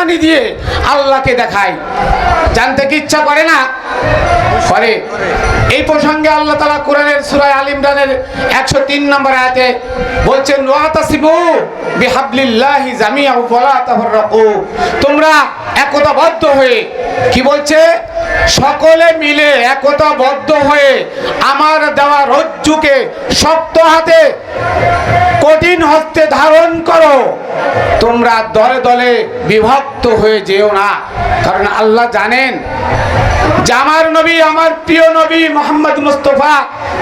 হাতছানি দিয়ে আল্লাহকে দেখায়। জানতে কি ইচ্ছা করে না? করে। এই প্রসঙ্গে আল্লাহ তালা কোরআনের সুরায় আল ইমরানের একশো তিন নম্বর আয়াতে বলছেন জামিয়া তোমরা একতাবদ্ধ হয়ে কি বলছে? সকলে মিলে একতাবদ্ধ হয়ে আমার দেওয়া রজ্জুকে শক্ত হাতে কঠিন হস্তে ধারণ করো। তোমরা দলে দলে বিভক্ত হয়ে যেও না। কারণ আল্লাহ জানেন যে আমার নবী, আমার প্রিয় নবী মোহাম্মদ মুস্তফা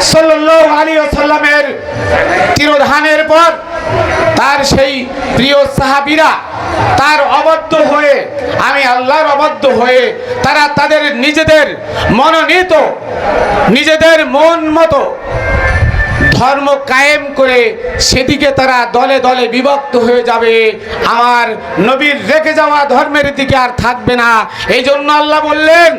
সাল্লাল্লাহু আলাইহি ওয়াসাল্লামের তিরোধানের পর তার সেই প্রিয় সাহাবীরা তার অবদ্ধ হয়ে, আমি আল্লাহর অবদ্ধ হয়ে তারা তাদের নিজেদের মনোনীত, নিজেদের মন মতো ধর্ম কায়েম করে সেদিকে তারা দলে দলে বিভক্ত হয়ে যাবে। আমার নবীর রেখে যাওয়া ধর্মের দিকে আর থাকবে না। এই জন্য আল্লাহ বললেন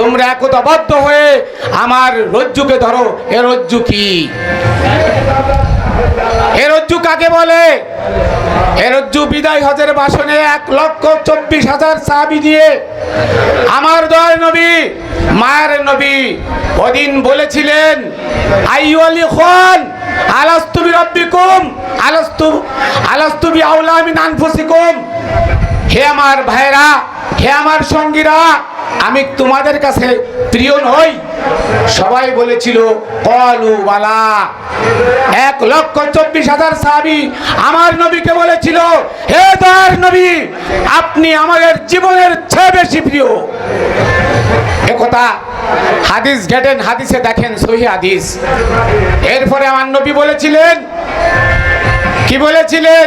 তোমরা একতাবদ্ধ হয়ে আমার রজ্জুকে ধরো। এ রজ্জু কি? এ রজ্জু কাকে বলে? এ রজ্জু বিদায় হজের বাসনে এক লক্ষ চব্বিশ হাজার সাহাবি দিয়ে, আমার দয় নবী, মায়ের নবী, ওদিন বলেছিলেন, আইয়ু আলী খান আলাস্তুবি রব্বিকুম আলাস্তু আলাস্তুবি আউলা মিন আনফুসিকুম। হে আমার ভাইরা হে আমার সঙ্গীরা আমি তোমাদের কাছে প্রিয় নই। সবাই বলেছিল, কলু বালা। এক লক্ষ চব্বিশ হাজার সাহাবি আমার নবীকে বলেছিল, হে দয়ার নবী, আপনি আমাদের জীবনের চেয়ে বেশি প্রিয়। একথা হাদিস ঘেটেন, হাদিসে দেখেন, সহি হাদিস। এরপরে আমার নবী বলেছিলেন, কি বলেছিলেন?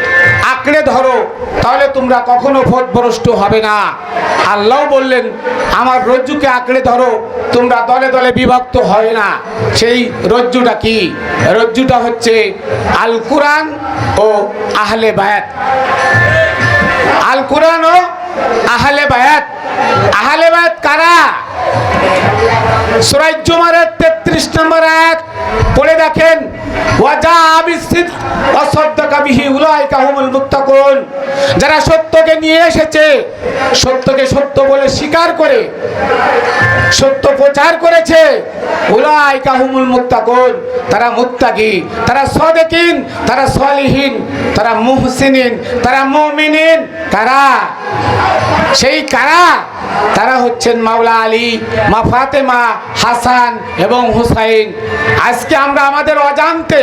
আঁকড়ে ধরো, তাহলে তোমরা কখনো ভোটভ্রষ্ট হবে না। আল্লাহ বললেন, আমার রজ্জুকে আঁকড়ে ধরো, তোমরা দলে দলে বিভক্ত হয় না। সেই রজ্জুটা কি? রজ্জুটা হচ্ছে আল কোরআন ও আহলে বায়াত। আল কোরআন ও আহলে বায়াত। আহলে বায়াত কারা? সুরাই জুমারের তেত্রিশ নম্বর আয়াত পড়ে দেখেন ওয়াজা আবিসিদ অসদ্দাকা বিহি উলাইকা হুমুল মুত্তাকুন যারা সত্যকে নিয়ে এসেছে সত্যকে সত্য বলে স্বীকার করে সত্য প্রচার করেছে উলাইকা হুমুল মুত্তাকুন। তারা মুত্তাকি, তারা সদেকিন, তারা সলিহিন, তারা মুহসিনিন, তারা কারা? সেই কারা? তারা হচ্ছেন মাওলা আলী, মা ফাতেমা, হাসান এবং হুসাইন। আজকে আমরা আমাদের অজান্তে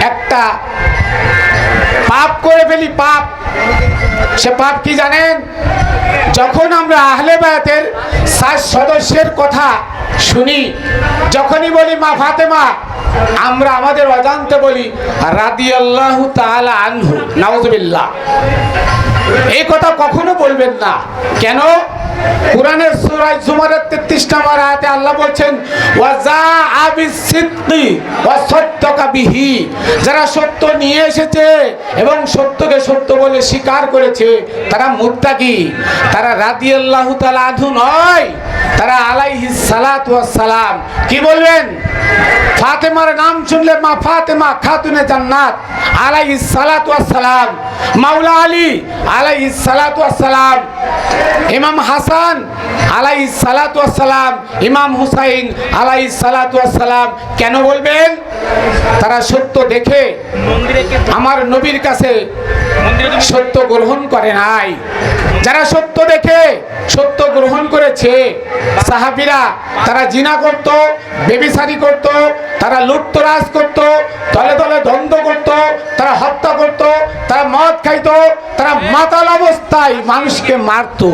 একটা পাপ করে ফেলি, পাপ। সে পাপ কি জানেন? যখন আমরা আহলে বায়াতের ষাট সদস্যের কথা শুনি, যখনই বলি, মা ফাতেমা, আমরা আমাদের অজান্তে বলি রাদি আল্লাহ আনহু নাউজবিল্লা এই কথা কখনো বলবেন না। কেন? কোরআনের সূরা জুমারের 33 নম্বর আয়াতে আল্লাহ বলছেন ওয়াজা আবিস সিদ্দি ওয়া সাদ্দাকা বিহি। যারা সত্য নিয়ে এসেছে এবং সত্যকে সত্য বলে স্বীকার করেছে, তারা মুত্তাকি। তারা রাদিয়াল্লাহু তাআলা আনহু নয়, তারা আলাইহিস সালাতু ওয়াস সালাম। কি বলবেন? ফাতেমার নাম শুনলে মা ফাতেমা খাতুনে জান্নাত আলাইহিস সালাতু ওয়াস সালাম। মাওলা আলী আলাই সালাত সালাম ইমাম হাসান আলাই সালাত সালাম ইমাম হুসাইন আলাই সালাত সালাম কেন বলবেন? তারা সত্য দেখে আমার নবীর কাছে সত্য গ্রহণ করে নাই। যারা সত্য দেখে, সত্য গ্রহণ করেছে, সাহাবিরা তারা জিনা করত, বেবিসারি করত, তারা লুটতরাজ করত, দলে দলে দ্বন্দ্ব করত, তারা হত্যা করত, তারা মদ খাইতো মাতাল অবস্থায় মানুষকে মারতো।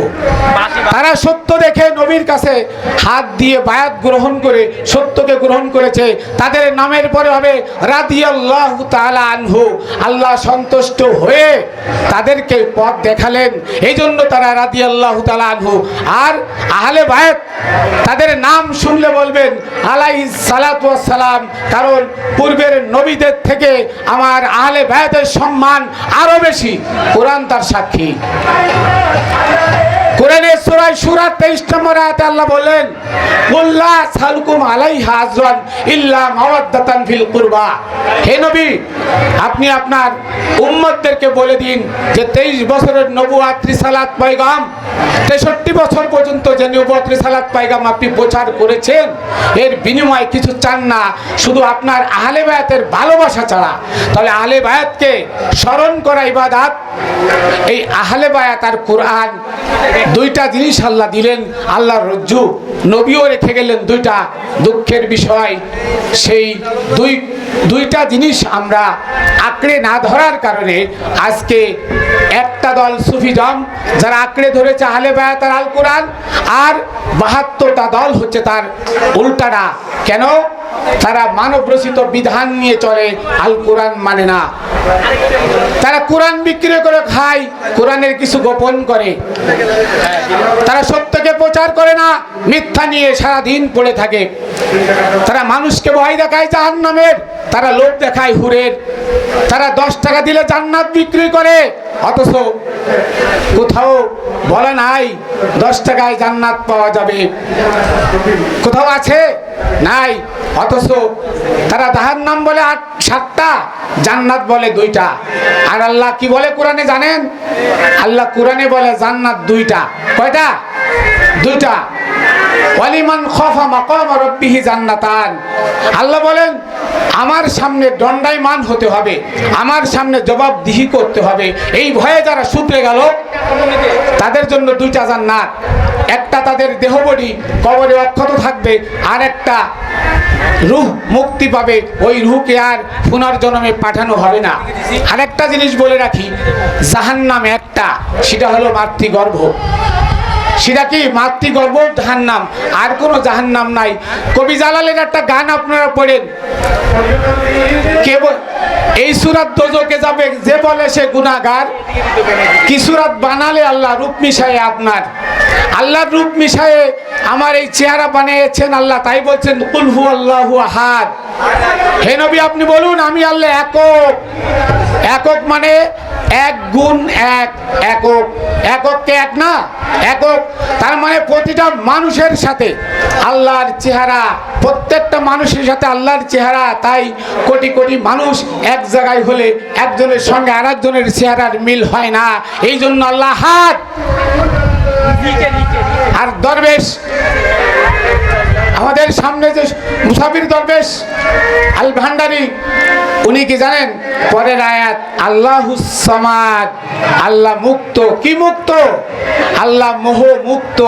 তারা সত্য দেখে নবীর কাছে হাত দিয়ে বায়াত গ্রহণ করে সত্যকে গ্রহণ করেছে। তাদের নামের পরে হবে রাদিয়াল্লাহু আনহু। আল্লাহ সন্তুষ্ট হয়ে তাদেরকে পথ দেখালেন। এই জন্য তারা রাদিয়াল্লাহু তাআলা আনহু। আর আহলে বায়াত তাদের নাম শুনলে বলবেন আলাই সালাতু সালাম কারণ পূর্বের নবীদের থেকে আমার আহলে বায়াতের সম্মান আরও বেশি। কোরআন তার সাক্ষী। সূরায় সূরা 23 নম্বর আয়াতে আল্লাহ বলেন আপনি আপনার উম্মতদেরকে বলে দিন যে 23 বছরের নবুয়াত, রিসালাত, পয়গাম 63 বছর পর্যন্ত যে নবুয়াত, রিসালাত, পয়গাম আপনি প্রচার করেছেন, এর বিনিময়ে কিছু চান না, শুধু আপনার আহলে বায়াতের ভালোবাসা ছাড়া। তাহলে আহলে বায়াতকে স্মরণ করা ইবাদত, এই আহলে বায়াত আর কোরআন দুইটা জিনিস আল্লাহ দিলেন আল্লাহর রজ্জু। নবীও রেখে গেলেন দুইটা দুঃখের বিষয়। সেই দুই, দুইটা জিনিস আমরা আঁকড়ে না ধরার কারণে আজকে একটা দল সুফিজম যারা আঁকড়ে ধরেছে আহলে বায়াতার আল কোরআন আর বাহাত্তরটা দল হচ্ছে তার উল্টাটা কেন? তারা মানব রচিত বিধান নিয়ে চলে, আল কোরআন মানে না। তারা কোরআন বিক্রি করে খায়, কোরআনের কিছু গোপন করে। তারা সত্যকে প্রচার করে না, মিথ্যা নিয়ে সারা দিন পড়ে থাকে। তারা মানুষকে ভয় দেখায় জাহান নামের তারা লোভ দেখায় হুরের। তারা দশ টাকা দিলে জান্নাত বিক্রি করে, অথচ কোথাও বলে নাই, দশ টাকায় জান্নাত পাওয়া যাবে। কোথাও আছে? নাই। অথচ তারা তাহার নাম বলে আট, সাতটা, জান্নাত বলে দুইটা। আর আল্লাহ কি বলে কোরআনে জানেন? আল্লাহ কোরআনে বলে জান্নাত দুইটা। কয়টা? দুইটা। ওয়ালিমান খফা মাকাম রব্বিহি জান্নাতান। আল্লাহ বলেন, আমার সামনে দণ্ডায়মান হতে হবে, আমার সামনে জবাবদিহি করতে হবে। এই ভয়ে যারা শুধরে গেল, তাদের জন্য দুইটা জান্নাত। একটা তাদের দেহবডি কবরে অক্ষত থাকবে আর একটা রুহ মুক্তি পাবে। ওই রুহকে আর পুনর্জন্মে পাঠানো হবে না। আরেকটা জিনিস বলে রাখি, জাহান্নাম একটা, সেটা হলো মাতৃগর্ভ। সেটা কি মাতৃগর্ভ জাহান্নাম। আর কোনো জাহান্নাম নাই। কবি জালালের একটা গান আপনারা পড়েন। কেবল এই সুরাত দোজকে যাবে, যে বলে সে গুনাগার কি সুরাত বানালে আল্লাহ রূপ মিশায়ে আপনার? আল্লাহর রূপ মিশায়ে আমার এই চেহারা বানিয়েছেন আল্লাহ, তাই বলছেন কুলহু আল্লাহু আহাদ। হে নবী, আপনি বলুন, আমি আল্লাহ একক। একক মানে এক গুণ এক, একক। একককে এক না, একক। তার মানে প্রতিটা মানুষের সাথে আল্লাহর চেহারা, প্রত্যেকটা মানুষের সাথে আল্লাহর চেহারা, তাই কোটি কোটি মানুষ এক জায়গায় হলে একজনের সঙ্গে আরেকজনের চেহারার মিল হয় না। এই জন্য আল্লাহ হাত। আর দরবেশ আমাদের সামনে যে মুসাফির দরবেশ আল ভান্ডারি, উনি কি জানেন? পরের আয়াত আল্লাহ আল্লাহ মুক্ত। কি মুক্ত? আল্লাহ মোহ মুক্ত।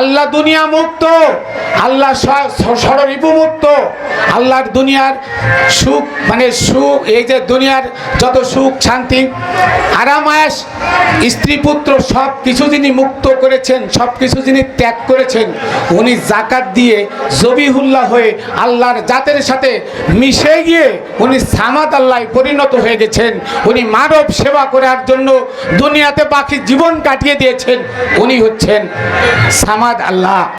আল্লাহ দুনিয়া মুক্ত। আল্লাহ ষড়রিপু মুক্ত। আল্লাহর দুনিয়ার সুখ মানে সুখ, এই যে দুনিয়ার যত সুখ শান্তি। আরামায়াস, স্ত্রী পুত্র সব কিছু যিনি মুক্ত করেছেন, সব কিছু যিনি ত্যাগ করেছেন, উনি জাকাত দিয়ে জবিহুল্লাহ হয়ে আল্লাহর জাতের সাথে মিশে গিয়ে উনি সামাদ আল্লাহ পরিণত হয়ে গেছেন। উনি মানব সেবা করার জন্য দুনিয়াতে বাকি জীবন কাটিয়ে দিয়েছেন। উনি হচ্ছেন সামাদ আল্লাহ।